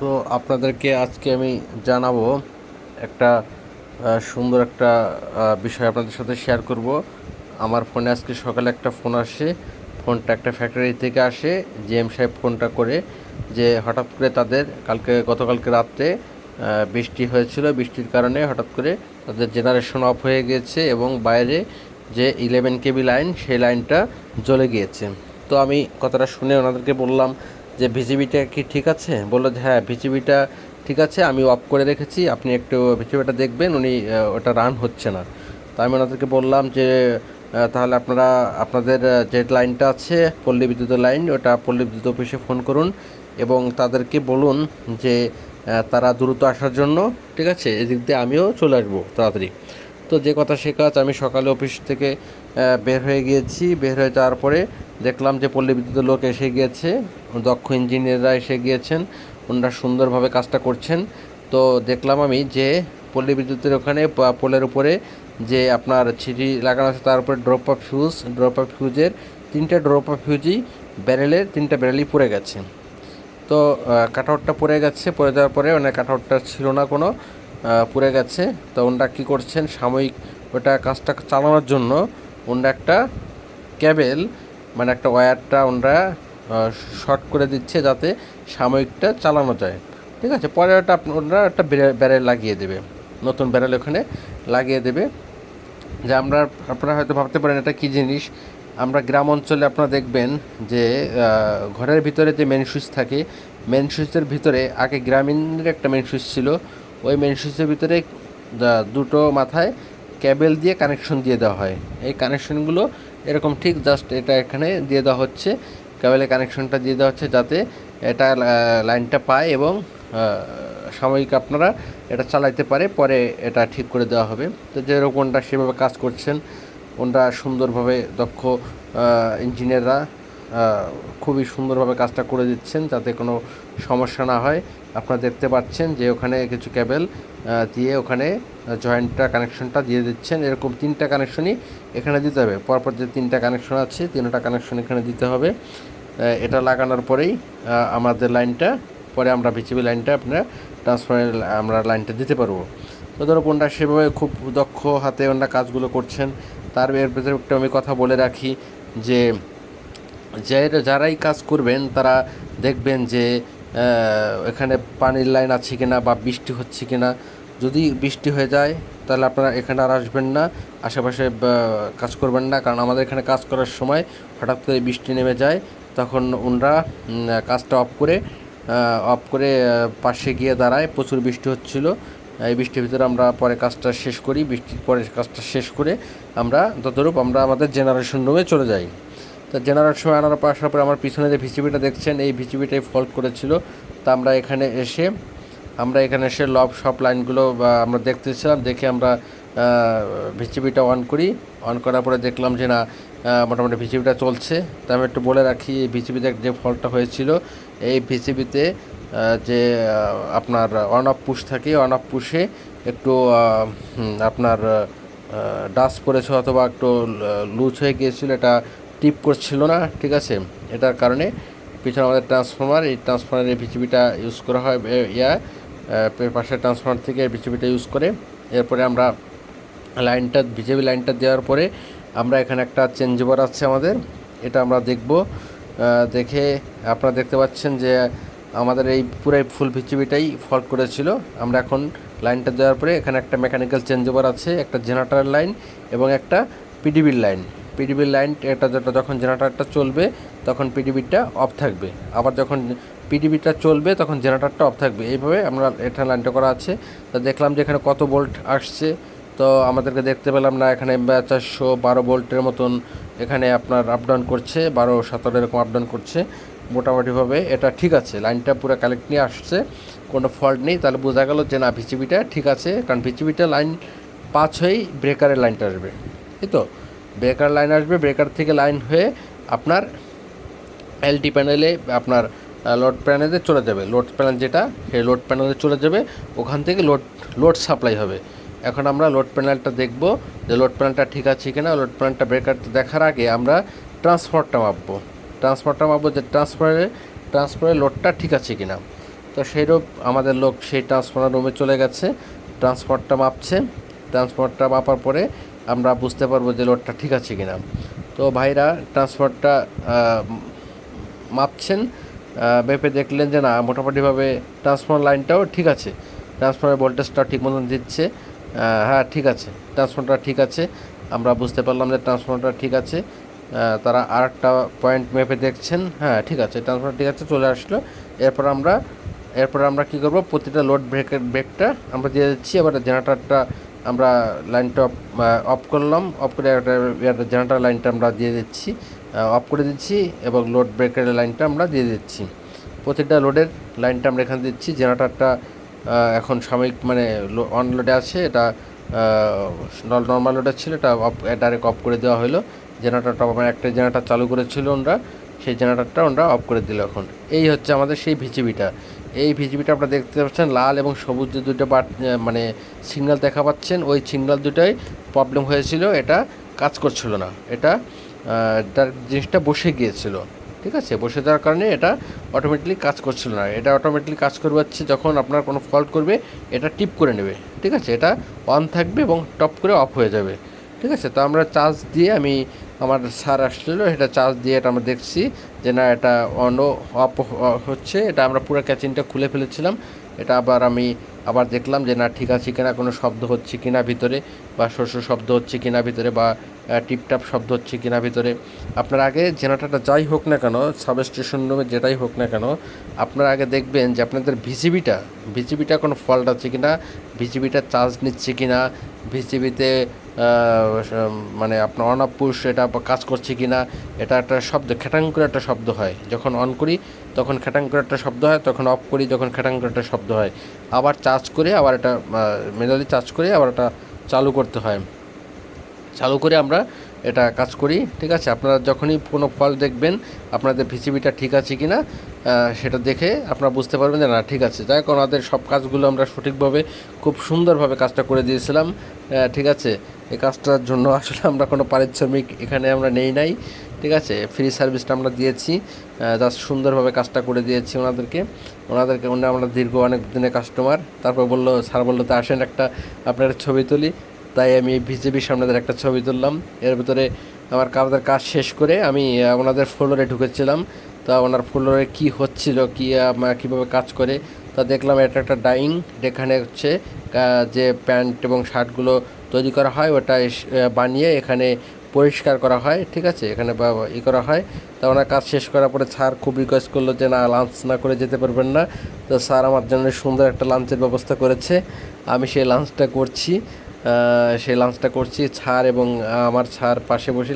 তো আপনাদেরকে আজকে আমি জানাব একটা সুন্দর একটা বিষয় আপনাদের সাথে শেয়ার করব। আমার ফোনে আজকে সকালে একটা ফোন আসে, ফোনটা একটা ফ্যাক্টরি থেকে আসে জিএম সাহেব ফোনটা করে যে হঠাৎ করে তাদের কালকে, গতকালকে রাত্রে বৃষ্টি হয়েছিল। বৃষ্টির কারণে হঠাৎ করে তাদের জেনারেশন অফ হয়ে গিয়েছে এবং বাইরে যে ইলেভেন কেবি লাইন সেই লাইনটা জ্বলে গিয়েছে। তো আমি কথাটা শুনে ওনাদেরকে বললাম যে ভিজিবিটা কি ঠিক আছে? বলল যে হ্যাঁ ভিজিবিটা ঠিক আছে, আমি অফ করে রেখেছি, আপনি একটু ভিজিবিটা দেখবেন, উনি ওটা রান হচ্ছে না। তো আমি ওনাদেরকে বললাম যে তাহলে আপনারা, আপনাদের যে লাইনটা আছে, পল্লী বিদ্যুতের লাইন ওটা পল্লী বিদ্যুৎ অফিসে ফোন করুন এবং তাদেরকে বলুন যে তারা দ্রুত আসার জন্য, ঠিক আছে, এদিক দিয়ে আমিও চলে আসব তাড়াতাড়ি। তো যে কথা সে কাজ, আমি সকালে অফিস থেকে বের হয়ে গিয়েছি, বের হয়ে যাওয়ার পরে দেখলাম যে পল্লী বিদ্যুতের লোক এসে গিয়েছে, দক্ষ ইঞ্জিনিয়াররা এসে গিয়েছেন, ওনারা সুন্দরভাবে কাজটা করছেন। তো দেখলাম আমি যে পল্লী বিদ্যুতের ওখানে পোলের উপরে যে আপনার ছিটি লাগানো আছে, তার উপরে drop off fuse drop off ফিউজের তিনটা ড্রপ অফ ফিউজই ব্যারেলের তিনটা ব্যারেলই পড়ে গেছে। তো কাটআউটটা পড়ে গেছে, পড়ে যাওয়ার পরে মানে কাটআউটটা ছিল না কোনো পড়ে গেছে। তো ওনারা কী করছেন, সাময়িক ওটা কাজটা চালানোর জন্য ওনারা একটা ক্যাবেল মানে একটা ওয়্যারটা ওনারা শর্ট করে দিচ্ছে যাতে সাময়িকটা চালানো যায়। ঠিক আছে? পরে ওটা ওনারা একটা ব্যারেল লাগিয়ে দেবে। নতুন ব্যারেল ওখানে লাগিয়ে দেবে। যে আমরা, আপনারা হয়তো ভাবতে পারেন এটা কী জিনিস। আমরা গ্রাম অঞ্চলে আপনারা দেখবেন যে ঘরের ভিতরে যে মেন সুইচ থাকে মেন সুইচের ভিতরে আগে গ্রামীণের একটা মেন সুইচ ছিল। ওই মেন সুইচের ভিতরে দুটো মাথায় ক্যাবেল দিয়ে কানেকশন দিয়ে দেওয়া হয়। এই কানেকশনগুলো এরকম ঠিক জাস্ট এটা এখানে দিয়ে দেওয়া হচ্ছে। কেবলের কানেকশনটা দিয়ে দেওয়া হচ্ছে যাতে এটা লাইনটা পায় এবং সাময়িক আপনারা এটা চালাইতে পারে, পরে এটা ঠিক করে দেওয়া হবে। তো যেরকম ওনারা সেভাবে কাজ করছেন, ওনারা সুন্দরভাবে দক্ষ ইঞ্জিনিয়াররা খুবই সুন্দরভাবে কাজটা করে দিচ্ছেন যাতে কোনো সমস্যা না হয়। আপনারা দেখতে পাচ্ছেন যে ওখানে কিছু কেবল দিয়ে ওখানে জয়েন্টটা, কানেকশনটা দিয়ে দিচ্ছেন। এরকম তিনটা কানেকশনই এখানে দিতে হবে। পরপর যে তিনটা কানেকশন আছে, তিনটা কানেকশন এখানে দিতে হবে। এটা লাগানোর পরেই আমাদের লাইনটা, পরে আমরা বিচিবি লাইনটা আপনার ট্রান্সফারের আমরা লাইনটা দিতে পারব। তো ধরো ওনারা সেভাবে খুব দক্ষ হাতে ওনারা কাজগুলো করছেন, তার এর ভেতরে একটু আমি কথা বলে রাখি যে যারাই কাজ করবেন, তারা দেখবেন যে এখানে পানির লাইন আছে কিনা বা বৃষ্টি হচ্ছে কিনা। যদি বৃষ্টি হয়ে যায়, তাহলে আপনারা এখানে আর আসবেন না। আশেপাশে কাজ করবেন না। কারণ আমাদের এখানে কাজ করার সময় হঠাৎ করে বৃষ্টি নেমে যায়। তখন ওনরা কাজটা অফ করে অফ করে পাশে গিয়ে দাঁড়ায়। প্রচুর বৃষ্টি হচ্ছিল। এই বৃষ্টির ভিতরে আমরা পরে কাজটা শেষ করি। বৃষ্টির পরে কাজটা শেষ করে আমরা ততরূপ আমরা আমাদের জেনারেশন রুমে চলে যাই। তো জেনারেল সময় আনার আসার পরে আমার পিছনে যে ভিসিবিটা দেখছেন, এই ভিসিবিটাই ফল্ট করেছিল। তা আমরা এখানে এসে, আমরা এখানে এসে লব সব লাইনগুলো বা আমরা দেখতেছিলাম, দেখে আমরা ভিসিবিটা অন করি। অন করার পরে দেখলাম যে না মোটামুটি ভিসিবিটা চলছে। তা আমি একটু বলে রাখি, এই ভিসিবিতে যে ফল্টটা হয়েছিল, এই ভিসিবিতে যে আপনার অন অফ পুশ থাকে অন অফ পুশে একটু আপনার ডাস্ট পড়েছে অথবা একটু লুজ হয়ে গিয়েছিল, এটা টিপ করছিল না, ঠিক আছে? এটার কারণে পিছনে আমাদের ট্রান্সফর্মার এই ট্রান্সফর্মারের এই বিচিবিটা ইউজ করা হয় ইয়া পাশের ট্রান্সফর্মার থেকে বিচিবিটা ইউজ করে। এরপরে আমরা লাইনটা বিজেপি লাইনটা দেওয়ার পরে আমরা এখানে একটা চেঞ্জ ওভার আছে আমাদের। এটা আমরা দেখব। দেখে আপনারা দেখতে পাচ্ছেন যে আমাদের এই পুরাই ফুল ভিচিবিটাই ফল্ট করেছিল। আমরা এখন লাইনটা দেওয়ার পরে এখানে একটা মেকানিক্যাল চেঞ্জ ওভার আছে, একটা জেনারেটর লাইন এবং একটা পিডিবির লাইন পিডিবির লাইন এটা যেটা যখন জেনারেটারটা চলবে, তখন পিডিবিটা অফ থাকবে। আবার যখন পিডিবিটা চলবে, তখন জেনারেটারটা অফ থাকবে। এইভাবে আমরা এটা লাইনটা করা আছে। তা দেখলাম যে এখানে কত বোল্ট আসছে। তো আমাদেরকে দেখতে পেলাম না, এখানে চারশো বারো বোল্টের মতন এখানে আপনার আপ ডাউন করছে, বারো সতেরো এরকম আপ ডাউন করছে। মোটামুটিভাবে এটা ঠিক আছে। লাইনটা পুরো কালেক্ট নিয়ে আসছে। কোনো ফল্ট নেই। তাহলে বোঝা গেল যে না ভিচিবিটা ঠিক আছে। কারণ ভিচিবিটা লাইন পাঁচ হয়েই ব্রেকারের লাইনটা আসবে। এই তো? ব্রেকার লাইন আসবে, ব্রেকার থেকে লাইন হয়ে আপনার এলটি প্যানেলে আপনার লোড প্যানেলে চলে যাবে। লোড প্যানেল যেটা, সেই লোড প্যানেলে চলে যাবে। ওখান থেকে লোড লোড সাপ্লাই হবে। এখন আমরা লোড প্যানেলটা দেখব যে লোড প্যানেলটা ঠিক আছে কিনা। লোড প্যানেলটা ব্রেকার দেখার আগে আমরা ট্রান্সফারটা মাপবো। ট্রান্সফারটা মাপবো যে ট্রান্সফারে ট্রান্সফারের লোডটা ঠিক আছে কিনা। তো সেইরূপ আমাদের লোক সেই ট্রান্সফর্মার রুমে চলে গেছে। ট্রান্সফারটা মাপছে। ট্রান্সফারটা মাপার পরে আমরা বুঝতে পারব যে লোডটা ঠিক আছে কিনা। তো ভাইরা, ট্রান্সফারটা মাপছেন। মেপে দেখলেন যে না, মোটামুটিভাবে ট্রান্সফর্মার লাইনটাও ঠিক আছে। ট্রান্সফর্মার ভোল্টেজটাও ঠিক মতন দিচ্ছে। হ্যাঁ ঠিক আছে। ট্রান্সফর্মারটা ঠিক আছে। আমরা বুঝতে পারলাম যে ট্রান্সফর্মারটা ঠিক আছে। তারা আর একটা পয়েন্ট মেপে দেখছেন। হ্যাঁ ঠিক আছে ট্রান্সফর্মার ঠিক আছে, চলে আসলো। এরপর আমরা এরপর আমরা কী করব? প্রতিটা লোড ব্রেকের, ব্রেকটা আমরা দিয়ে দিচ্ছি। এবার জেনারেটারটা আমরা লাইনটা অফ করলাম। অফ করে একটা জেনারেটার লাইনটা আমরা দিয়ে দিচ্ছি। অফ করে দিচ্ছি এবং লোড ব্রেকারের লাইনটা আমরা দিয়ে দিচ্ছি। প্রতিটা লোডের লাইনটা আমরা এখানে দিচ্ছি। জেনারেটারটা এখন সাময়িক মানে অন লোডে আছে। এটা নর্মাল লোডে ছিল। এটা অফ, ডাইরেক্ট অফ করে দেওয়া হলো। জেনারেটারটা মানে একটা জেনারেটার চালু করেছিল ওরা। সেই জেনারেটারটা ওরা অফ করে দিল এখন। এই হচ্ছে আমাদের সেই ভিজিবিটা। এই ভিজিবিটা আপনারা দেখতে পাচ্ছেন, লাল এবং সবুজ যে দুটো মানে সিগন্যাল দেখা পাচ্ছেন, ওই সিগন্যাল দুটোই প্রবলেম হয়েছিল, এটা কাজ করছিল না। এটা তার জিনিসটা বসে গিয়েছিল, ঠিক আছে? বসে যাওয়ার কারণে এটা অটোমেটিকলি কাজ করছিল না। এটা অটোমেটিকলি কাজ করবে হচ্ছে যখন আপনার কোনো ফল্ট করবে, এটা টিপ করে নেবে, ঠিক আছে? এটা অন থাকবে এবং টপ করে অফ হয়ে যাবে, ঠিক আছে? তো আমরা চার্জ দিয়ে আমি আমার স্যার আসছিল, এটা চার্জ দিয়ে এটা আমরা দেখছি যে না, এটা অন অফ হচ্ছে। এটা আমরা পুরো ক্যাচিংটা খুলে ফেলেছিলাম। এটা আবার আমি আবার দেখলাম যে না, ঠিক আছে কিনা, কোনো শব্দ হচ্ছে কিনা ভিতরে, বা শস্য শব্দ হচ্ছে কিনা ভিতরে, বা টিপটাপ শব্দ হচ্ছে কিনা ভিতরে। আপনার আগে জেনারেটারটা যাই হোক না কেন সাব স্টেশন রুমে যেটাই হোক না কেন, আপনারা আগে দেখবেন যে আপনাদের ভিজিবিটা ভিজিবিটা কোনো ফল্ট আছে কিনা, ভিজিবিটা চার্জ নিচ্ছে কিনা, ভিজিবিতে মানে আপনার অন অফ পুশ এটা কাজ করছে কি না এটা একটা শব্দ খ্যাটাং করে একটা শব্দ হয়। যখন অন করি, তখন খ্যাটাং করে একটা শব্দ হয়, তখন অফ করি, যখন খ্যাটাং করে একটা শব্দ হয়। আবার চার্জ করে, আবার এটা মেনুয়ালি চার্জ করে, আবার এটা চালু করতে হয়। চালু করে আমরা এটা কাজ করি, ঠিক আছে? আপনারা যখনই কোনো ফল দেখবেন, আপনাদের ভিসিবিটা ঠিক আছে কি না সেটা দেখে আপনারা বুঝতে পারবেন যে না, ঠিক আছে। যাই হোক, ওনাদের সব কাজগুলো আমরা সঠিকভাবে, খুব সুন্দরভাবে কাজটা করে দিয়েছিলাম ঠিক আছে? এই কাজটার জন্য আসলে আমরা কোনো পারিশ্রমিক এখানে আমরা নেই নাই, ঠিক আছে? ফ্রি সার্ভিসটা আমরা দিয়েছি জাস্ট সুন্দরভাবে কাজটা করে দিয়েছি ওনাদেরকে। ওনাদেরকে ওনারা আমরা দীর্ঘ অনেক দিনের কাস্টমার, তারপর বলল, স্যার বলল, তো আসেন একটা, আপনার ছবি তুলি। তাই আমি বিজেপির সামনে একটা ছবি তুললাম। এর ভিতরে আমার কাজের কাজ শেষ করে আমি ওনাদের ফ্লোরে ঢুকেছিলাম। তা ওনার ফ্লোরে কি হচ্ছিল, কি কীভাবে কাজ করে, তা দেখলাম এটা একটা ডাইং যেখানে হচ্ছে যে প্যান্ট এবং শার্টগুলো তৈরি করা হয়, ওটা বানিয়ে এখানে পরিষ্কার করা হয়, ঠিক আছে? এখানে ই করা হয়। তা ওনার কাজ শেষ করার পরে স্যার খুব রিকোয়েস্ট করল যে, না লাঞ্চ না করে যেতে পারবেন না। তো স্যার আমার জন্য সুন্দর একটা লাঞ্চের ব্যবস্থা করেছে। আমি সেই লাঞ্চটা করছি। সেই লাঞ্চটা করছি। ছাড় এবং আমার ছাড় পাশে বসে